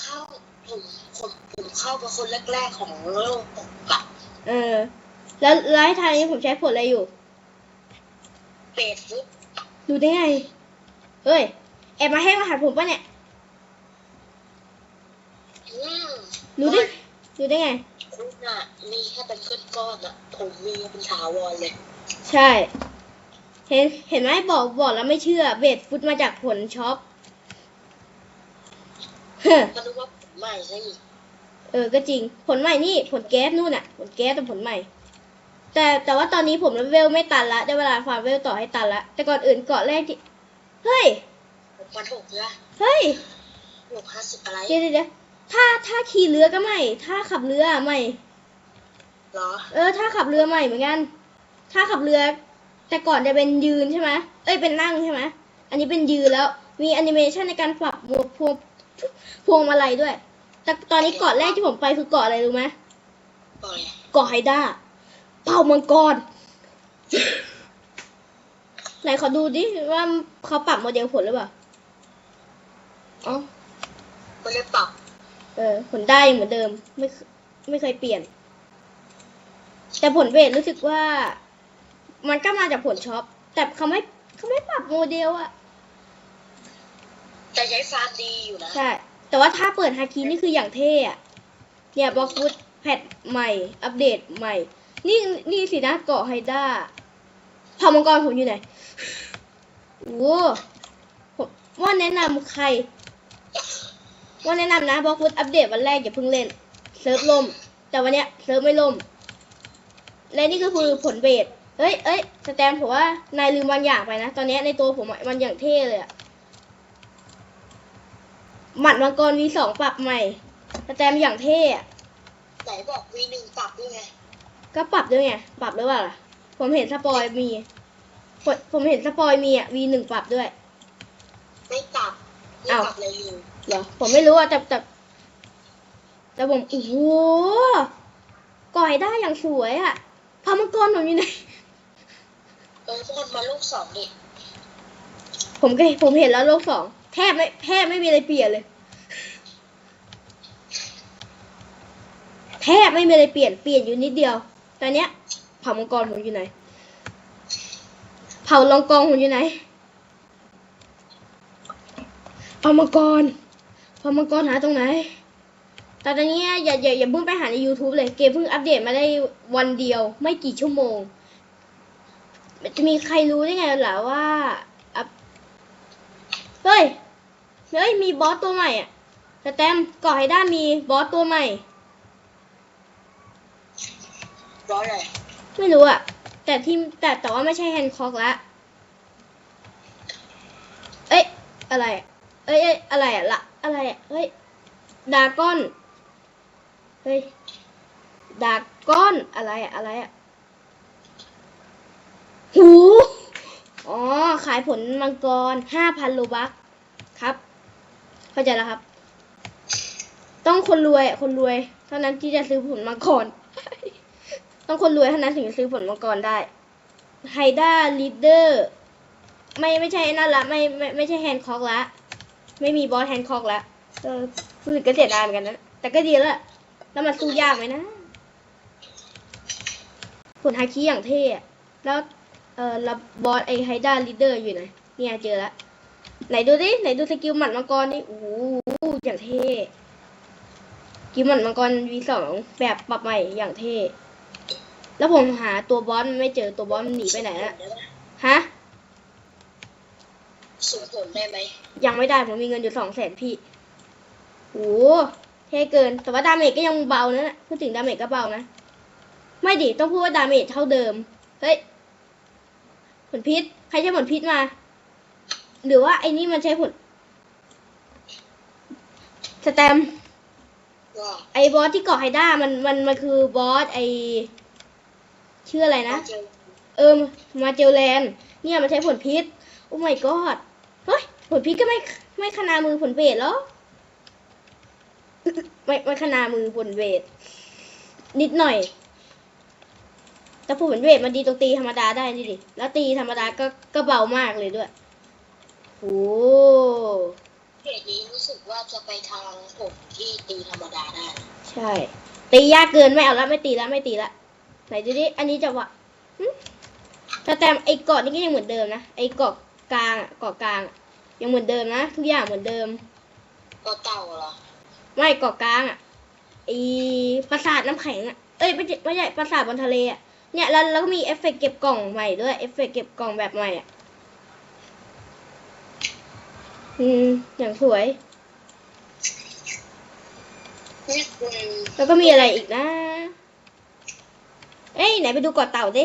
เข้าผมผมผมเข้าเป็นคนแรกๆของโลกอะเออ แล้วแล้วให้ทางนี้ผมใช้ผลอะไรอยู่ เฟซบุ๊กดูได้ไง เฮ้ย แอบมาให้รหัสผมปะเนี่ย อืมดูดิดูได้ไง คุณอะมีแค่เป็นก้อนก้อนๆอะผมมีเป็นถาวรเลย ใช่ เห็นเห็นไหมบอกบอกแล้วไม่เชื่อ เบสฟุตมาจากผลช็อปเฮ้อ ก็นึกว่าผมใหม่ซะอีกเออ ก็จริง ผลใหม่นี่ ผลแก๊สนู่นน่ะ ผลแก๊สแต่ผลใหม่ แต่แต่ว่าตอนนี้ผมเลเวลไม่ตันละได้เวลาฟาร์มเวลต่อให้ตันละ แต่ก่อนอื่นเกาะแรกที่ เฮ้ยผมพันหกนะเฮ้ยหกห้าสิบอะไรเดี๋ยวเดี๋ยวเดี๋ยวถ้าถ้าขี่เรือก็ไม่ ถ้าขับเรือไม่ เหรอ เออ ถ้าขับเรือใหม่เหมือนกัน ถ้าขับเรือ แต่ก่อนจะเป็นยืนใช่ไหมเอ้ย เป็นนั่งใช่ไหมอันนี้เป็นยืนแล้ว มีแอนิเมชันในการปรับหมวดพวง พวงมาลัยด้วย แต่ตอนนี้เกาะแรกที่ผมไปคือเกาะอะไรรู้ไหมต่อยเกาะไฮด้าเผ่ามังกรไหนขอดูดิว่าเขาปรับโมเดลผลหรือเปล่าอ๋อไม่ได้ปรับ เออ ผลได้เหมือนเดิม ไม่เคไม่เคยเปลี่ยน แต่ผลเวทรู้สึกว่า มันก็มาจากผลช็อป แต่เขาไม่เขาไม่ปรับโมเดลอะ แต่ใช้ฟาร์มดีอยู่นะใช่ แต่ว่าถ้าเปิดฮาคินี่คืออย่างเท่อะเนี่ยบล็อกฟุตแพทใหม่ อัปเดตใหม่ นี่นี่สินะเกาะไฮด้าเผ่ามังกรผมอยู่ไหนโอ้ผมว่าแนะนำใคร ว่าแนะนำนะบล็อกฟุตอัปเดตวันแรกอย่าเพิ่งเล่น เซิร์ฟล่ม แต่วันเนี้ยเซิร์ฟไม่ล่ม และนี่ก็คือผลเบสเอ้ยเอ้ยสแตมผมว่านายลืมบางอย่างไปนะ ตอนเนี้ยในตัวผมอะมันอย่างเท่เลยอะ หมัดมังกร V2 ปรับใหม่สแตมป์อย่างเท่อะไหนบอกวีหนึ่งปรับด้วยไงก็ปรับด้วยไง ปรับหรือเปล่าล่ะผมเห็นสปอยมี ผมผมเห็นสปอยมีอะ V1 ปรับด้วย ไม่ปรับไม่อ้าวปรับเลยอยู่เหรอผมไม่รู้อะแต่แต่แต่ผมโอ้โหก่อยได้อย่างสวยอะพามังกรผมอยู่ไหนเออพวกมันมาลูกสองนี่ผมก็ผมเห็นแล้วโลกสอง แทบไม่แทบไม่มีอะไรเปลี่ยนเลย แทบไม่มีอะไรเปลี่ยนเปลี่ยนอยู่นิดเดียว ตอนเนี้ย เผามังกรผมอยู่ไหน เผาลองกองผมอยู่ไหนเผามังกรเผามังกรหาตรงไหนแต่ตอนนี้อย่าอย่าอย่าเพิ่งไปหาใน YouTube เลย เกมเพิ่งอัปเดตมาได้วันเดียว ไม่กี่ชั่วโมง จะมีใครรู้ได้ไงล่ะว่า เฮ้ย เฮ้ย มีบอสตัวใหม่อะสแตมป์ก่อให้ได้มีบอสตัวใหม่ ร้อยเลยไม่รู้อะ แต่ที่แต่แต่ว่าไม่ใช่แฮนคอกละ เอ้ย อะไรอะเอ้ยเอ้ยอะไรอะละอะไรอะเฮ้ย ดาก้อน เฮ้ย ดาก้อน อะไรอะ อะไรอะ หู อ๋อ ขายผลมังกรห้าพันโลบักครับ เข้าใจแล้วครับ ต้องคนรวยคนรวย เท่านั้นที่จะซื้อผลมังกร ต้องคนรวยเท่านั้นถึงจะซื้อผลมังกรได้ไฮด้าลีดเดอร์ไม่ไม่ใช่นั่นละไม่ไม่ไม่ใช่แฮนด์คอกละ ไม่มีบอสแฮนด์คอกละเออรู้สึกก็เสียดายเหมือนกันนะ แต่ก็ดีแล้วแล้วมันสู้ยากไหมนะผลฮาคิอย่างเท่แล้ว เออแล้วบอสไอไฮด้าลีดเดอร์อยู่ไหนเนี่ยเจอแล้วไหนดูดิไหนดูสกิลหมัดมังกรนี่โอ้โหอย่างเท่สกิลหมัดมังกร V2 แบบปรับใหม่อย่างเท่แล้วผมหาตัวบอสมันไม่เจอตัวบอสมันหนีไปไหนละฮะสูงผลได้ไหมยังไม่ได้ผมมีเงินอยู่สองแสนพี่โอ้เท่เกิน แต่ว่าดาเมจก็ยังเบานะพูดถึงดาเมจก็เบานะ ไม่ดิต้องพูดว่าดาเมจเท่าเดิม เฮ้ย ผลพิษ ใครใช้ผลพิษมา หรือว่าไอ้นี่มันใช้ผล สแตมป์ว่าไอ้บอสที่เกาะไฮด้ามันมันมันคือบอสไอชื่ออะไรนะเจอเออมาเจลแลนด์เนี่ยมันใช้ผลพิษ โอ้ my god เฮ้ย ผลพิษก็ไม่ไม่ขนามือผลเวทแล้วไม่ไม่ขนามือผลเวทนิดหน่อย แต่ผลเวทมันดีตรงตีธรรมดาได้นี่ดิ แล้วตีธรรมดาก็ก็เบามากเลยด้วยโอ้เทเดตนี้รู้สึกว่าจะไปทางผมที่ตีธรรมดาได้ ใช่ ตียากเกินไม่เอาละไม่ตีละไม่ตีละไหนดูดิ อันนี้จะวะหึแต่แต่ไอ้เกาะนี่ก็ยังเหมือนเดิมนะ ไอ้เกาะกลางอะเกาะกลางอะยังเหมือนเดิมนะทุกอย่างเหมือนเดิมก็เต่าเหรอ ไม่เกาะกลางอะไอปราสาทน้ำแข็งอะ เอ้ยไม่ใช่ไม่ใช่ปราสาทบนทะเลอะ เนี่ยแล้วแล้วก็มีเอฟเฟกต์เก็บกล่องใหม่ด้วยเอฟเฟกต์เก็บกล่องแบบใหม่อะอืมอย่างสวย แล้วก็มีอะไรอีกนะ เอ้ยไหนไปดูกาะเต่าดิ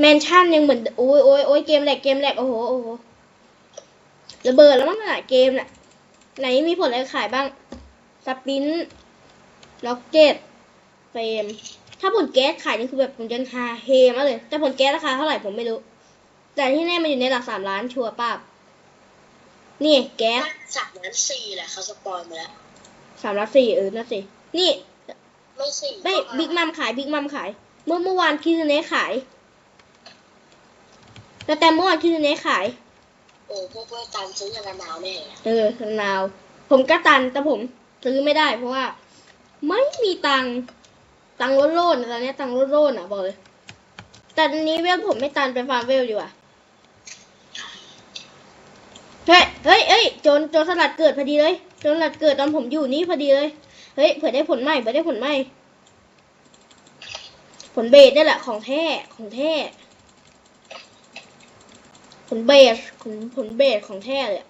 แมนชั่นยังเหมือนโอ้ยโอ้ยโอ้ยเกมแหลกเกมแหลกโอ้โหโอ้โหระเบิดแล้วมั้งน่ะเกมน่ะ ไหนมีผลอะไรขายบ้าง สปินล็อกเก็ตเฟรม ถ้าผลแก๊สขายนี่คือแบบผมจะฮาเฮมากเลย แต่ผลแก๊สราคาเท่าไหร่ผมไม่รู้ แต่ที่แน่มันอยู่ในหลักสามล้านชัวร์ป้าบนี่แก๊สสามล้านสี่แหละเขาสปอยมาแล้วสามล้านสี่เออนั่นสิ นี่ ไม่สี่ไม่บิ๊กมัมขายบิ๊กมัมขาย เมื่อเมื่อวานคิซูเนะขาย แต่แต่เมื่อวานคิซูเนะขาย โอ้พวกเพื่อตันซื้อกันาวแน่เออลาว ผมก็ตันแต่ผมซื้อไม่ได้ เพราะว่า ไม่มีตังตังค์โล่นๆตอนนี้ตังค์โล่นๆอะบอกเลยแต่นี้เวลผมไม่ตันไปฟาร์มเวลดีกว่าเฮ้ยเฮ้ยเฮ้ยโจรโจรสลัดเกิดพอดีเลยโจรสลัดเกิดตอนผมอยู่นี่พอดีเลยเฮ้ยเผื่อได้ผลใหม่เผื่อได้ผลใหม่ผลเบสนี่แหละของแท้ของแท้ ผลเบสผลผลเบสของแท้เลยอะ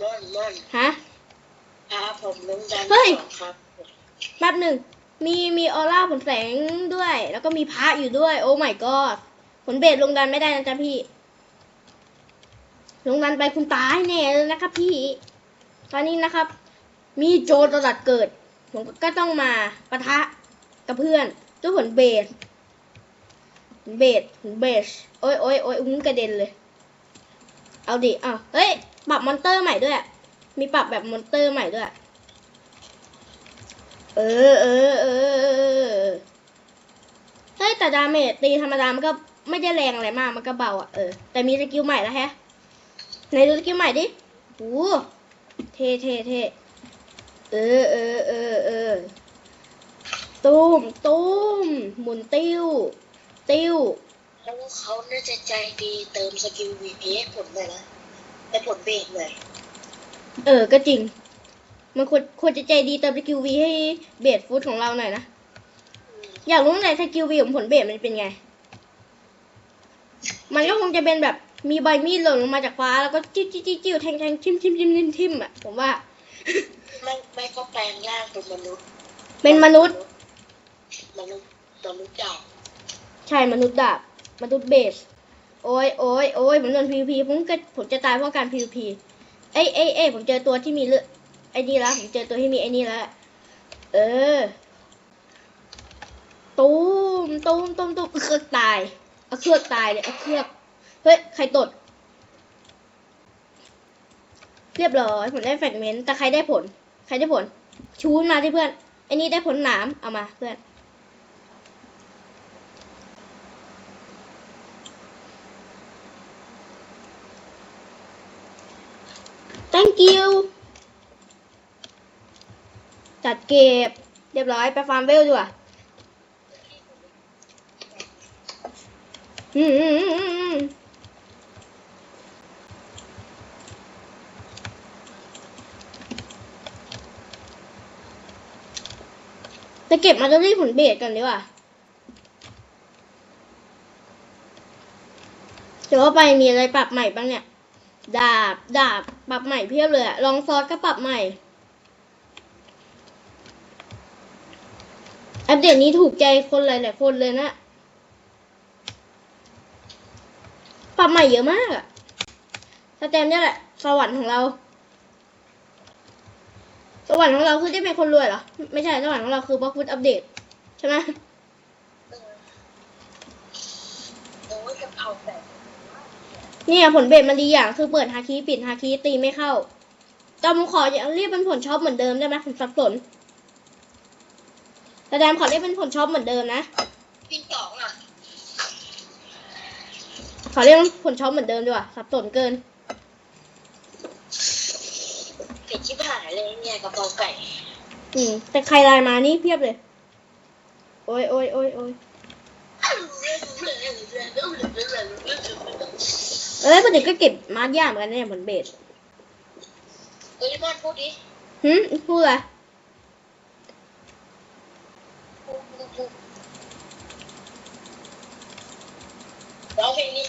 ม่อนม่อนฮะพาผมลงดันเฮ้ยสองครับแป๊บหนึ่งมีมีออร่าผลแสงด้วย แล้วก็มีพระอยู่ด้วย โอ้ my god ผลเบสลงดันไม่ได้นะจ๊ะพี่ ลงดันไปคุณตายแน่เลยนะครับพี่ ตอนนี้นะครับ มีโจรตลาดเกิด ผมก็ต้องมาปะทะกับเพื่อนด้วยผลเบสผลเบสผลเบสโอ้ยโอ้ยโอ้ยอุ้งกระเด็นเลย เอาดิอ้าวเฮ้ย ปรับมอนเตอร์ใหม่ด้วย มีปรับแบบมอนเตอร์ใหม่ด้วยเออเออเออเออเฮ้ย แต่ดาเมจตีธรรมดา มันก็ไม่ได้แรงอะไรมาก มันก็เบาอะ เออ แต่มีสกิลใหม่แล้วแฮะไหนดูสกิลใหม่ดิโอ้เท่เท่เท่เออเออเออเออตุ้มตุ้มหมุนติ้ว ติ้ว แล้วเขาน่าจะใจดีเติมสกิล VP ให้ผมเลยนะให้ผลเบรกเลยเออ ก็จริง มันควรควรจะใจดีเติมสกิลวีให้เบสฟูดของเราหน่อยนะ อยากรู้ในสกิลวีของผลเบสมันเป็นไง มันก็คงจะเป็นแบบมีใบมีดหล่นลงมาจากฟ้าแล้วก็จิ้วจิ้วจิ้วจิ้วแทงแทงทิมทิมทิมทิมทิมอะผมว่า ไม่ไม่ก็แปลงร่างเป็นมนุษย์ เป็นมนุษย์ มนุษย์มนุษย์ดาบใช่มนุษย์ดาบ มนุษย์เบส โอ้ยโอ้ยโอ้ยผมโดนพีพีผมก็ผมจะตายเพราะการพีพีเอ้ยเอ้ยเอ้ยผมเจอตัวที่มีเลือดไอ้นี่แล้วผมเจอตัวที่มีไอ้นี่แล้วเออตูมตูมตูมตูมเครือกตายเอาเครือกตายเลยเอาเครือกเฮ้ยใครตด เรียบร้อยผมได้แฟกเมนต์แต่ใครได้ผล ใครได้ผล ชูนมาที่เพื่อนไอ้นี่ได้ผลหนามเอามาเพื่อน thank you จัดเก็บ เรียบร้อยไปฟาร์มเวลดีกว่าอืมอืมอืมอืมจะเก็บมาตอรี่ผลเบสกันดีกว่า เดี๋ยวว่าไปมีอะไรปรับใหม่บ้างเนี่ย ดาบ ดาบ ปรับใหม่เพียบเลยอะลองซอสก็ปรับใหม่ อัปเดตนี้ถูกใจคนหลายๆคนเลยนะ ปรับใหม่เยอะมากอะสแตมเนี่ยแหละ สวรรค์ของเรา สวรรค์ของเราคือได้เป็นคนรวยเหรอ ไม่ใช่ สวรรค์ของเราคือบล็อกฟุตอัปเดต ใช่ไหมโอ้ยกะเพราแต่ เนี่ยผลเบสมันดีอย่างคือเปิดฮาคีปิดฮาคีตีไม่เข้าแต่ผมขออย่าเรียกเป็นผลช็อปเหมือนเดิมได้ไหมผมสับสนแสดงขอเรียกเป็นผลช็อปเหมือนเดิมนะพี่สองอะขอเรียกผลช็อปเหมือนเดิมดีกว่าสับสนเกินเผ็ดชิบหายเลยเนี่ยกระเพราไก่ อืมแต่ใครไลน์มานี่เพียบเลย โอ้ยโอ้ยโอ้ยโอ้ย เอ้ยคนอื่นก็เก็บมาร์กยากเหมือนกันเนี่ยเหมือนเบสเฮ้ยมอนพูดดิหึพูดอะไรพูดพูดพูดร้องเพลงนี้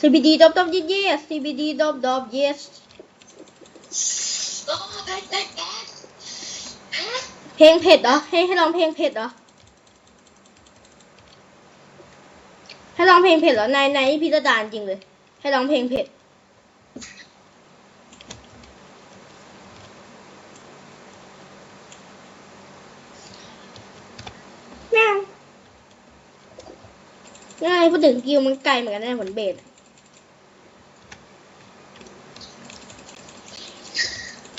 CBD ดอบดอบ yes yes CBD ดอบดอบ yes ก็แป๊ดแป๊ดแป๊ดฮะเพลงเผ็ดเหรอให้ให้ร้องเพลงเผ็ดเหรอ ให้ร้องเพลงเผ็ดเหรอในในพิจารณาจริงเลย ให้ร้องเพลงเผ็ดแมวง่ายพูดถึงกิวมันไกลเหมือนกันนะผลเบส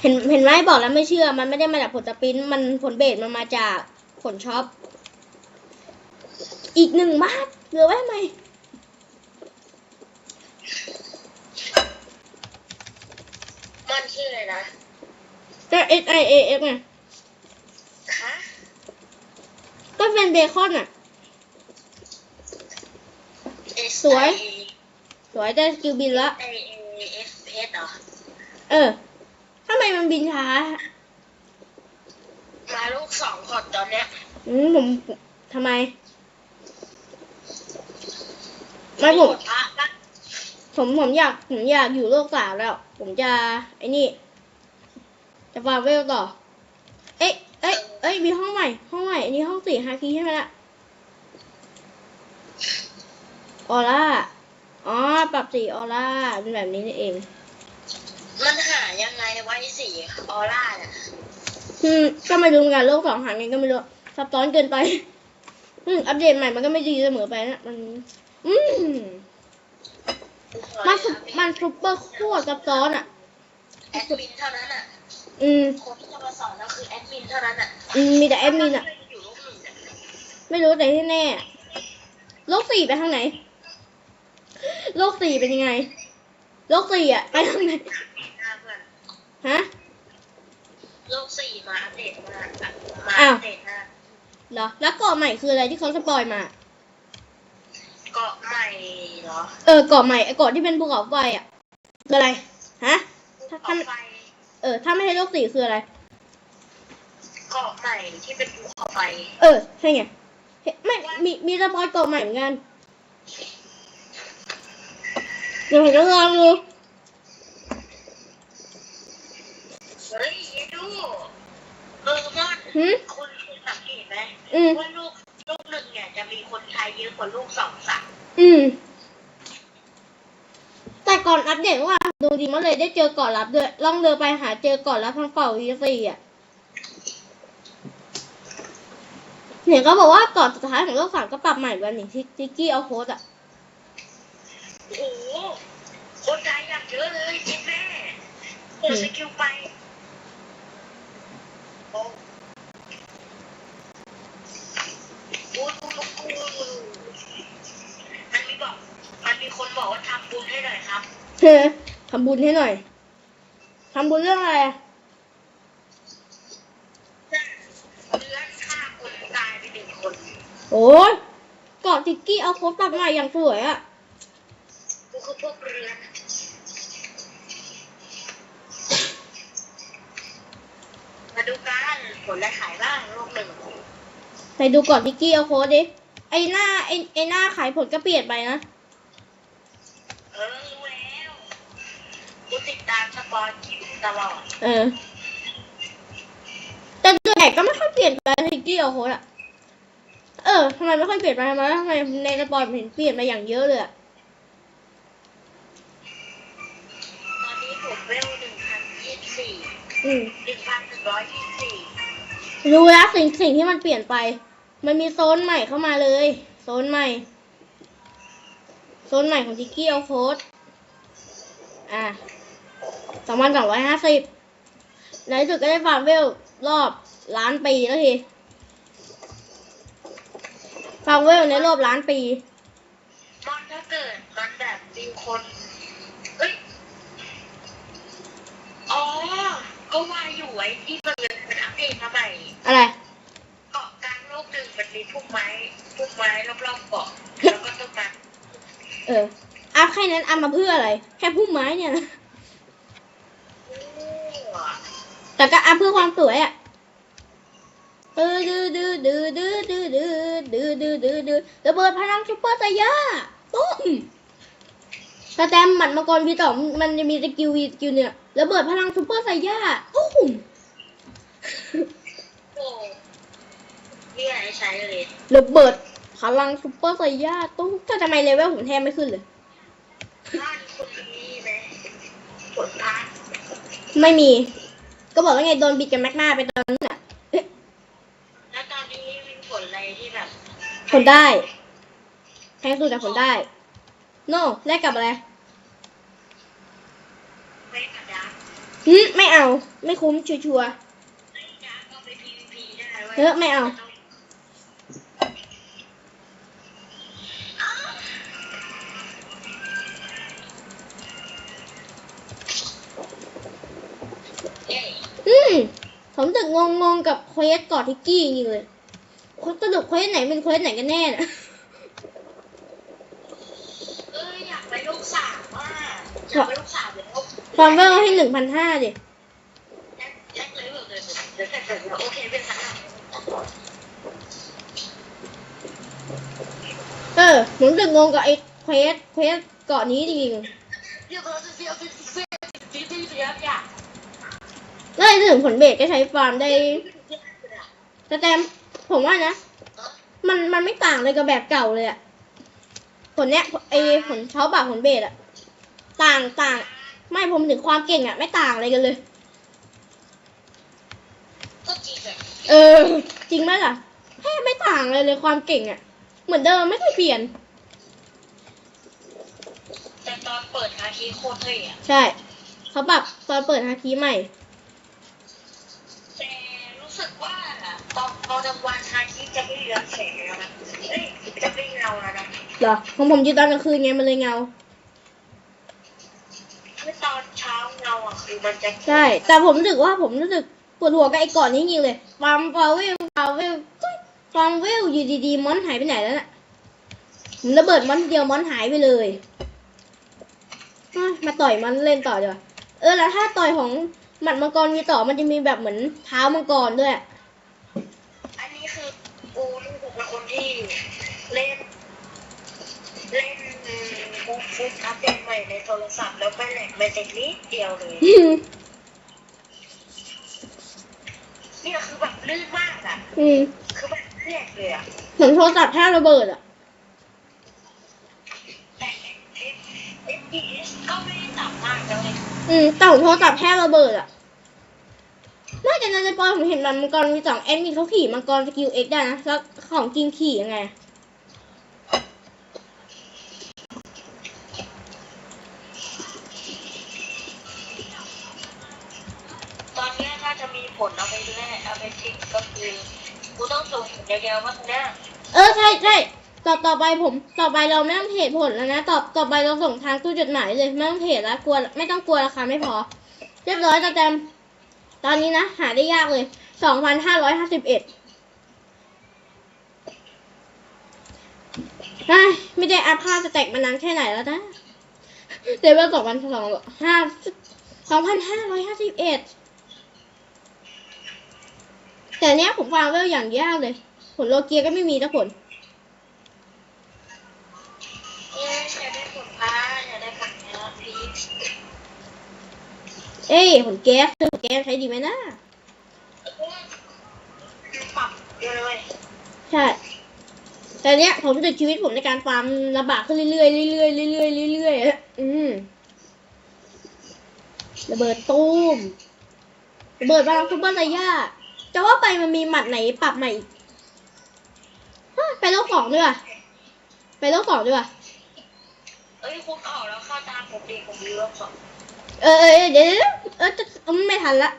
เห็นเห็นไหมบอกแล้วไม่เชื่อ มันไม่ได้มาจากผลสปรินท์มันผลเบสมันมาจากผลช็อปอีกหนึ่งบาท เหลือไว้ทำไมมอนชื่ออะไรนะก็ S I A F ไงคะก็เป็นเบคอนอะ S สวย สวยแต่กิวบินละ I A F H เหรอ เออทำไมมันบินช้า มาลูกสองก่อนตอนเนี้ยอืมผมทำไม ไม่ผมกดพระนะผมผมอยากผมอยากอยู่โลกสามแล้ว ผมจะไอ้นี่ จะฟาร์มเวลต่อ เอ๊ะเอ้ยเอ้ยมีห้องใหม่ ห้องใหม่อันนี้ห้องสี่ฮาคีใช่ไหมล่ะออร่าอ๋อปรับสีออร่าเป็นแบบนี้นี่เอง มันหายังไงไว้สีออร่าเนี่ยอืมก็ไม่รู้เหมือนกันโลกสองหาไงก็ไม่รู้ซับซ้อนเกินไปอืมอัปเดตใหม่มันก็ไม่ดีเสมอไปนะมัน อืมมันซุปมันซุปเปอร์โคตรซับซ้อนอะ แอดมินเท่านั้นอะ อืม คนที่จะมาสอนเราคือแอดมินเท่านั้นอะอืม มีแต่แอดมินอะ อยู่ลูกหนึ่งอะไม่รู้แต่ที่แน่อะโลกสี่ไปทางไหน โลกสี่เป็นยังไง โลกสี่อะ ไปทางไหน หน้าเพื่อนฮะ โลกสี่มาอัปเดตมาอะมาอ้าวอัปเดตหน้า เหรอ แล้วเกาะใหม่คืออะไรที่เขาสปอยมา เกาะใหม่เหรอเออเกาะใหม่ไอ้เกาะที่เป็นภูเขาไฟอะคืออะไรฮะถ้าเกาะถ้าไฟเออ ถ้าไม่ใช่โลกสี่คืออะไร เกาะใหม่ที่เป็นภูเขาไฟ เออ ใช่ไงเฮ้ไม่มีมีสปอยเกาะใหม่เหมือนกัน เดี๋ยวผมจะลองดู เฮ้ยยายดูเออมอนหืมคุณคุณสังเกตไหมอืมว่าลูกลูกหนึ่ง เนี่ยจะมีคนไทยเยอะกว่าลูกสองสามอืม แต่ก่อนอัปเดตว่า ดูดีมาเลยได้เจอเกาะลับด้วยล่องเรือไปหาเจอเกาะลับทางเป่าวีซีอะเนี่ยก็บอกว่าเกาะสุดท้ายของโลกสามก็ปรับใหม่วันนี้ที่ทิกกี้เอาโค้ดอะโอ้โหคนไทยอย่างเยอะเลยคิดแม่โอ้สกิลไปโอ้โอ้ดูลูกกู มันมีบอก มันมีคนบอกว่าทำบุญให้หน่อยครับเฮ้ทำบุญให้หน่อย ทำบุญเรื่องอะไร เลือดฆ่าคนตายไปหนึ่งคนโอ้ยเกาะทิกกี้เอาโค้ดปรับหม่อย่างสวยอะก็คือพวกเรือนมาดูกันผลและขายบ้างโลกหนึ่ง ไปดูก่อนทิกกี้เอาโค้ดดิ ไอหน้าไอไอหน้าขายผลก็เปลี่ยนไปนะ เออรู้แล้วกูติดตามสปอยคลิปตลอด เออ แต่ตัวแอกก็ไม่ค่อยเปลี่ยนไปทิกกี้เอาโค้ดอะเออทำไมไม่ค่อยเปลี่ยนไปทำไมทำไมในสปอร์ตเห็นเปลี่ยนไปอย่างเยอะเลยอะตอนนี้ผมเวลหนึ่งพันยี่สิบสี่อืม หนึ่งพันหนึ่งร้อยยี่สิบสี่ รู้แล้วสิ่งสิ่งที่มันเปลี่ยนไป มันมีโซนใหม่เข้ามาเลย โซนใหม่ โซนใหม่ของทิกกี้เอาโค้ดอะสองพันสองร้อยห้าสิบในที่สุดก็ได้ฟาร์มเวลรอบล้านปีแล้วทีฟาร์มเวลในรอบล้านปีมอนถ้าเกิดมามีคนเอ้ยอ๋อ ก็ว่าอยู่ไอ้ที่มันมันอัปเดตมาใหม่อะไร เกาะกลางโลกหนึ่งมันมีพุ่มไม้พุ่มไม้รอบๆเกาะแล้วก็ต้นไม้เอออัพแค่นั้นอัพมาเพื่ออะไร แค่พุ่มไม้เนี่ยนะโอ้แต่ก็อัพเพื่อความสวยอะเออดื้อดื้อดื้อดื้อดื้อดื้อดื้อดื้อดื้อดื้อระเบิดพลังซุปเปอร์ไซย่าตุ้มสแตมป์หมัดมังกรวีต่อมันจะมีสกิลวีสกิลเนี่ย ระเบิดพลังซุปเปอร์ไซย่าตุ้มโหนี่ไอ้ใช้เลยระเบิดพลังซุปเปอร์ไซย่าตุ้มก็ทำไมเลเวลผมแทบไม่ขึ้นเลย บ้านคุณมีไหมผลพักไม่มี ก็บอกแล้วไงโดนบิดกับแม็กมาไปตอนนั้นน่ะแล้วตอนนี้มีผลอะไรที่แบบผลได้แพงสุดแต่ผลได้ โน่แลกกับอะไรไม่กระดับ หืมไม่เอา ไม่คุ้มชัวร์ไม่ดับเอาไป PVP ได้เว้ยเออไม่เอาเอ้ยๆอืมผมตึกงงงๆกับเควสกอดทิกกี้จริงๆเลยสรุปเควสไหนเป็นเควสไหนกันแน่น่ะเอออยากไปลูกสาวอะอยากไปลูกสาวแล้ว ความเวลให้หนึ่งพันห้าดิแจ็คเลยแบบเลยเดี๋ยวแต่เดี๋ยวโอเคเป็นสักหน่อยเออผมตึกงงกับไอ้เควสเควสเกาะนี้จริงเดี๋ยวเราจะเสียเสียเสียเสียเสียเสียอยากๆแล้วไอ้ถึงผลเบรกก็ใช้ฟาร์มได้แต่แตมผมว่านะ มันมันไม่ต่างเลยกับแบบเก่าเลยอะผลเนี้ยไอผลเช้าบ่าผลเบสอะต่างต่าง ไม่ผมถึงความเก่งอะไม่ต่างอะไรกันเลย ก็จริงอะเออ จริงไหมล่ะแค่ไม่ต่างเลยเลยความเก่งอะเหมือนเดิมไม่เคยเปลี่ยน แต่ตอนเปิดอาคีโคตรเท่อะใช่เขาปรับตอนเปิดฮาคีใหม่ แต่รู้สึกว่าตอนตอนกลางวันอาคีจะไม่เหลือแสงแล้วนะเอ้ยจะไม่เงาแล้วนะเหรอของผมอยู่ตอนกลางคืนไงมันเลยเงา ถ้าตอนเช้าเงาอะ คือมันจะใช่ แต่ผมรู้สึกว่าผมรู้สึกปวดหัวกับไอ้ก่อนนี้จริงๆเลยฟาร์มฟาเวลฟาเวลฟาร์มเวลอยู่ดีๆมอนหายไปไหนแล้วน่ะผมระเบิดมอนเดียวมอนหายไปเลยเอ้ยมาต่อยมันเล่นต่อดีกว่าเออแล้วถ้าต่อยของหมัดมังกรมีต่อมันจะมีแบบเหมือนเท้ามังกรด้วย อันนี้คือกูลูกเป็นคนที่เล่น เล่น บุ๊กฟุตอัปเดตใหม่ในโทรศัพท์แล้วไม่แหลกไม่ติดนิดเดียวเลย เนี่ยคือแบบลื่นมากอะ อืมคือแบบแหลกเลยอะเหมือนโทรศัพท์แทบระเบิดอะ แต่เอฟเอฟดีเอสก็ไม่ได้ต่ำมากนะเลยอืมแต่ของโทรศัพท์แทบระเบิดอะนอกจากนั้นในปอยผมเห็นมันมังกรมีสองแอดมินเขาขี่มังกรสกิลเอ็กได้นะ แล้วของจริงขี่ยังไงต จะมีผลเอาไปแลกเอาไปทิ้งก็คือกูต้องส่งผลอย่างเดียวว่าเนี่ยเออใช่ใช่ต่อต่อไปผมต่อไปเราไม่ต้องเทรดผลแล้วนะต่อต่อไปเราส่งทางตู้จดหมายเลยไม่ต้องเทรดแล้วกลัวไม่ต้องกลัวราคาไม่พอ เรียบร้อยจ้าแจมตอนนี้นะ หาได้ยากเลยสองพันห้าร้อยห้าสิบเอ็ดไม่ได้อัพค่าสแตกมานานแค่ไหนแล้วนะเลเวลสองพันสองห้าสองพันห้าร้อยห้าสิบเอ็ด แต่เนี้ยผมฟังเวลอย่างยากเลย ผลโลเกียก็ไม่มีสักผลเอ๊ะอยากได้ผลพาอยากได้ผลเนื้อพีชเอ้ยผลแก๊สผลแก๊สใช้ดีไหมนะปรับเยอะเลยใช่แต่เนี้ยผมรู้สึกชีวิตผมในการฟาร์มลำบากขึ้นเรื่อยๆเรื่อยๆเรื่อยๆเรื่อยๆอะอืมระเบิดตูมระเบิดบาลังซุปเปอร์ไซย่า จะว่าไปมันมีหมัดไหนปรับใหม่อีกฮะไปโลกสองด้วยว่ะไปโลกสองด้วยว่ะเอ้ยคุณออกแล้วเข้าตามผมดีผมมีรอบสองเออเออเดี๋ยวเดี๋ยวเดี๋ยวเออจะเออไม่ทันละ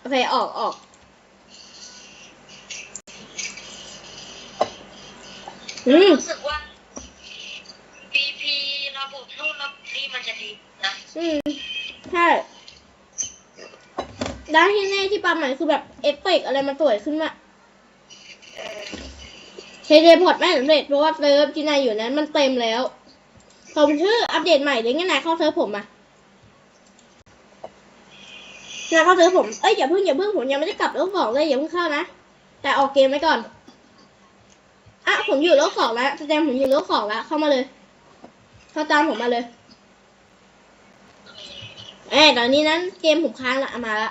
โอเคออกออกอืมรู้สึกว่า PP บบนู่นแล้วนี่มันจะดีนะ อืมใช่ ด้านที่แน่ที่ปั๊มใหม่คือแบบเอฟเฟกอะไรมันสวยขึ้นมาเออเทเลพอร์ตไม่สำเร็จเพราะว่าเซิร์ฟที่นายอยู่นั้นมันเต็มแล้วผมชื่ออัปเดตใหม่เดี๋ยวงั้นนายเข้าเซิร์ฟผมมานายเข้าเซิร์ฟผม เอ้ยอย่าเพิ่งอย่าเพิ่งผมยังไม่ได้กลับโลกสองเลยอย่าเพิ่งเข้านะ แต่ออกเกมไว้ก่อน อะผมอยู่โลกสองแล้วแสดงผมอยู่โลกสองแล้วเข้ามาเลย เข้าตามผมมาเลยเอ้ยตอนนี้นั้นเกมผมค้างละเอามาละ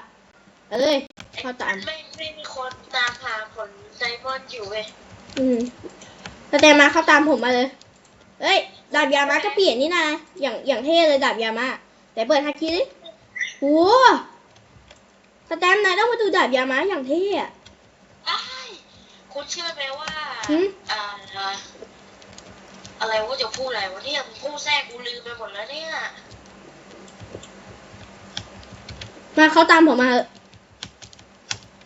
เอาเลยเข้าตาม ไม่ไม่มีคนตามหาผลไซมอนอยู่เว้ยอืมสแตมมาเข้าตามผมมาเลย เอ้ย ดาบยามาก็เปลี่ยนนี่นะอย่างอย่างเท่เลยดาบยามาแต่เปิดฮาคิดิโอ้สแตมนายต้องมาดูดาบยามาอย่างเท่อะ อ้ายคุณเชื่อไหมว่าหืม อ่าอะไรว่าจะพูดอะไรวะเนี่ยมึงพูดแทรกกูลืมไปหมดแล้วเนี่ย มาเข้าตามผมมาเถอะ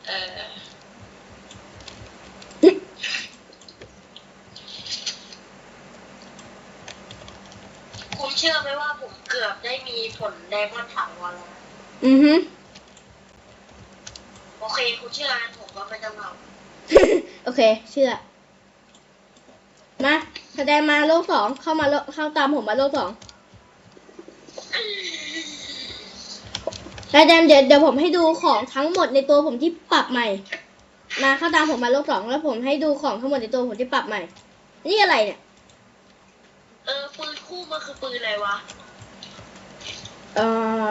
เออ คุณเชื่อไหมว่าผมเกือบได้มี ผลไดมอนด์ถาวรแล้วนะอือฮึโอเคคุณเชื่องั้นผมก็ไม่ต้องเอาโอเค เชื่อ มาแสดงมาโลกสองเข้ามาโลกเข้าตามผมมาโลกสองแล้วเดี๋ยวเดี๋ยวเดี๋ยวผมให้ดูของทั้งหมดในตัวผมที่ปรับใหม่ มาเข้าตามผมมาโลกสองแล้วผมให้ดูของทั้งหมดในตัวผมที่ปรับใหม่ นี่อะไรเนี่ย เออปืนคู่มันคือปืนอะไรวะ เอ่อ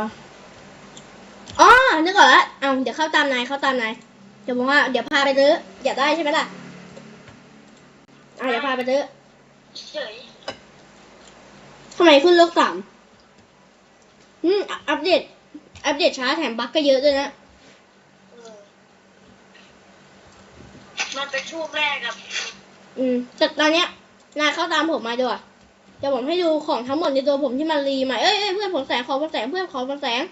อ๋อนึกออกแล้วเอาเดี๋ยวเข้าตามนายเข้าตามนายเดี๋ยวบอกว่าเดี๋ยวพาไปซื้ออยากได้ใช่ไหมล่ะอะเดี๋ยวพาไปซื้อเฉยทำไมขึ้นโลกสามอืมอัปเดต อัปเดตช้าแถมบั๊กก็เยอะด้วยนะเออมันเป็นช่วงแรกอะ อืมแต่ตอนเนี้ยนายเข้าตามผมมาด้วย เดี๋ยวผมให้ดูของทั้งหมดในตัวผมที่มันรีใหม่เอ้ยเอ้ยเพื่อนผมแสงขอผมแสงเพื่อนขอผมแสง